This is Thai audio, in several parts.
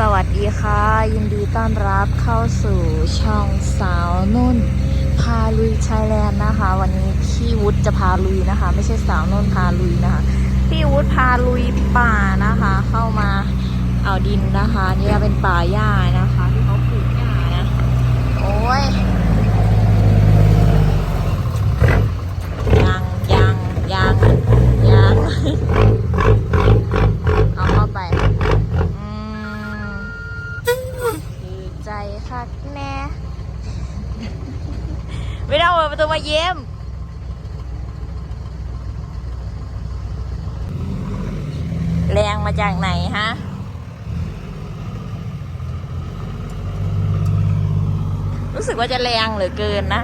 สวัสดีค่ะ ยินดีต้อนรับเข้าสู่ช่องสาวนุ่น พาลุยชายแลนด์นะคะ วันนี้พี่วุฒิจะพาลุยนะคะ ไม่ใช่สาวนุ่นพาลุยนะคะ พี่วุฒิพาลุยป่านะคะ เข้ามาเอาดินนะคะนี่จะเป็นป่าหญ้านะคะที่เขาปลูกหญ้านะโอ้ยยังยังยังยัง ใจคักแน่ไม่ต้องเปิดประตูมาเยี่ยมแรงมาจากไหนฮะรู้สึกว่าจะแรงเหลือเกินนะ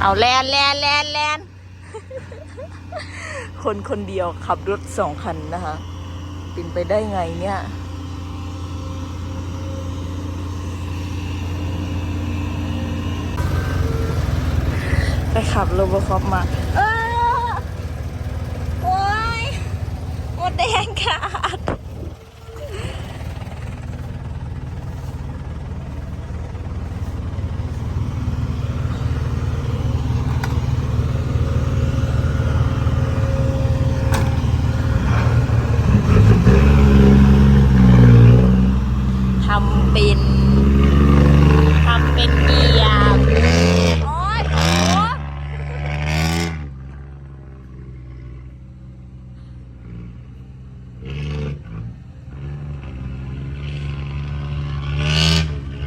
เอาแลนแลนแลนแลน คนคนเดียวขับรถสองคันนะคะ เป็นไปได้ไงเนี่ย ไปขับโรบอคอปมา เออโอ้ยหมดแดงขาด ทำเป็น ทำเป็นเกียร์โอ๊ยโอ้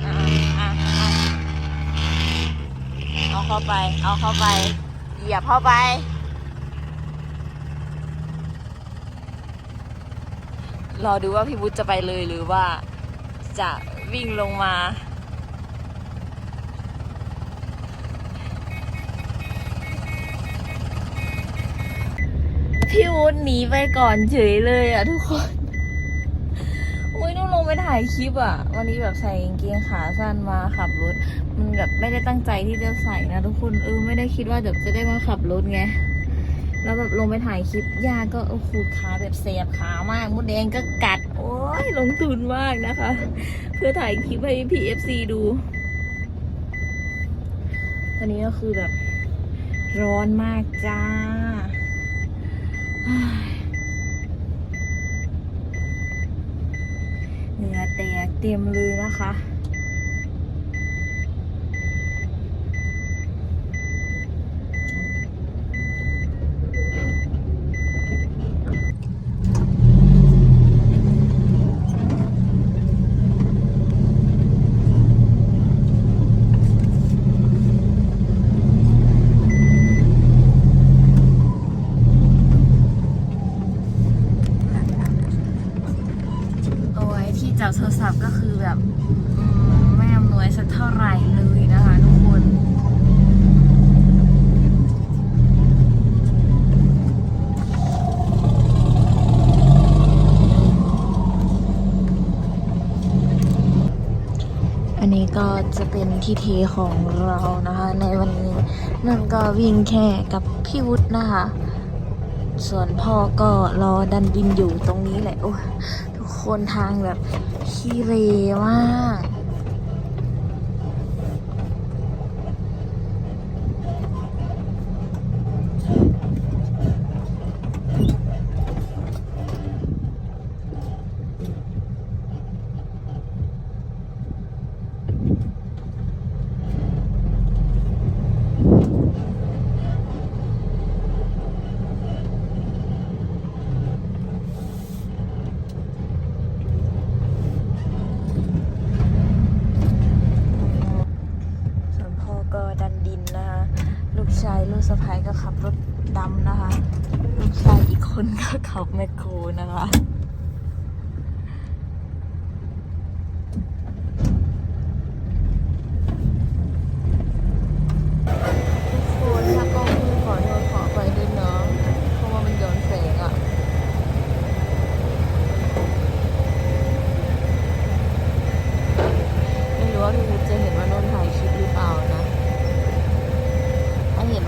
อะอะอะ เอาเข้าไป เอาเข้าไป เหยียบเข้าไป รอดูว่าพี่วุฒิจะไปเลยหรือว่าจะวิ่งลงมาพี่วุฒิหนีไปก่อนเฉยเลยอะทุกคน ไปถ่ายคลิปอะ วันนี้แบบใส่กางเกงขาสั้นมาขับรถ มันแบบไม่ได้ตั้งใจที่จะใส่นะทุกคนเออไม่ได้คิดว่าเดี๋ยวจะได้มาขับรถไงแล้วแบบลงไปถ่ายคลิปยาก็โอ้โหขาแบบเสียบขามากมดแดงก็กัด โอ้ยลงทุนมากนะคะ เพื่อถ่ายคลิปให้ PFC ดูตอนนี้ก็คือแบบร้อนมากจ้า เหนือแตกเต็มเลยนะคะ โอ้ยที่ จับโทรศัพท์ก็คือแบบไม่อำนวยสักเท่าไหร่เลยนะคะทุกคนอันนี้ก็จะเป็นที่เทของเรานะคะ ในวันนี้นั่นก็วิ่งแค่กับพี่วุฒินะคะ ส่วนพ่อก็รอดันดินอยู่ตรงนี้แหละ โอ้ทุกคนทางแบบขี้เรมาก ส่วนพ่อก็ดันดินนะคะ ลูก ชายลูกสะพ้ายก็ขับรถดำนะคะ ลูกชายอีกคนก็ขับแมคโครนะคะ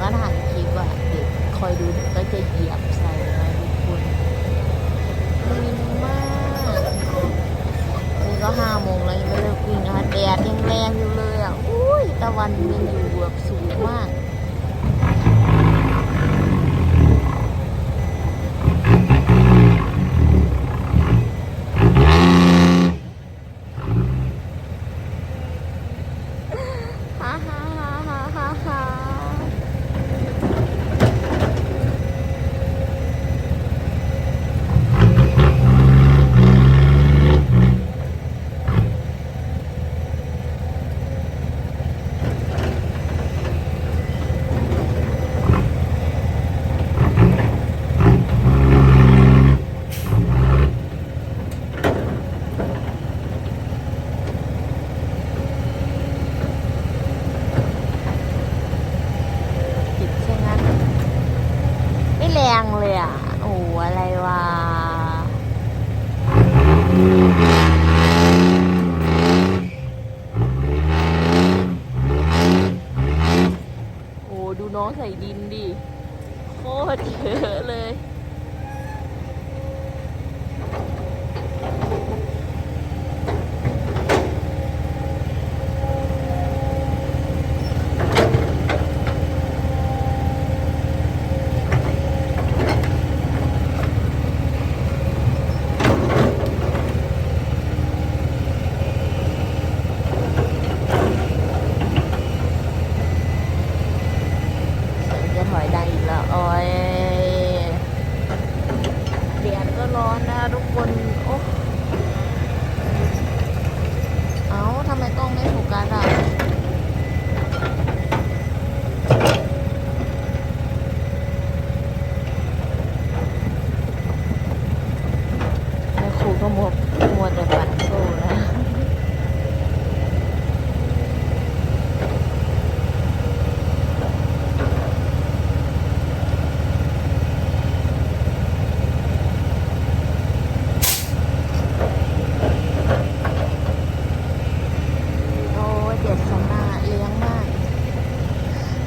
นถ่ายคลิปอะเด็กคอยดูเด็กก็จะเหยียบใส่นะทุกคนลินมากนี่ก็ห้าโมงแล้วยังไม่เลิกวิ่งนะคะแดดยังแรงอยู่เลยอะอุ้ยตะวันยังอยู่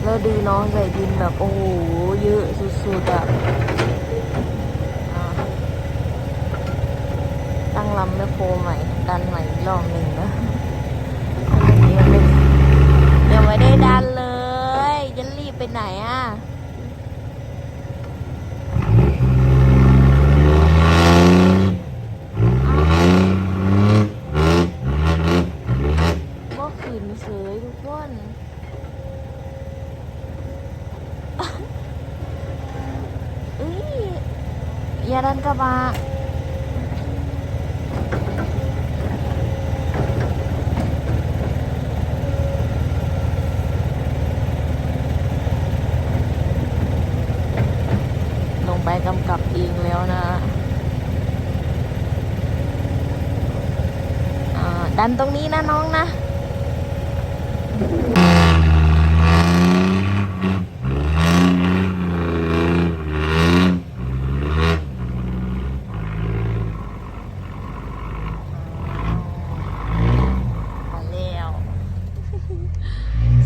แล้วดูน้องใส่ดินแบบโอ้โหเยอะสุดๆอะตั้งลำแม่โคใหม่ ดันใหม่รอบหนึ่งนะอันนี้มันเป็นยังไม่ได้ดันเลยจะรีบไปไหนอะ ก็ขืนเสยทุกคน เอ้ย อย่าดันกระบะลงไปกำกับเองแล้วนะอ่าดันตรงนี้นะน้องนะ มาแล้ว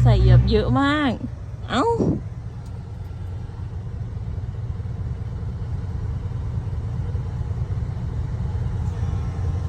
ใส่ เยอะมาก เอ้า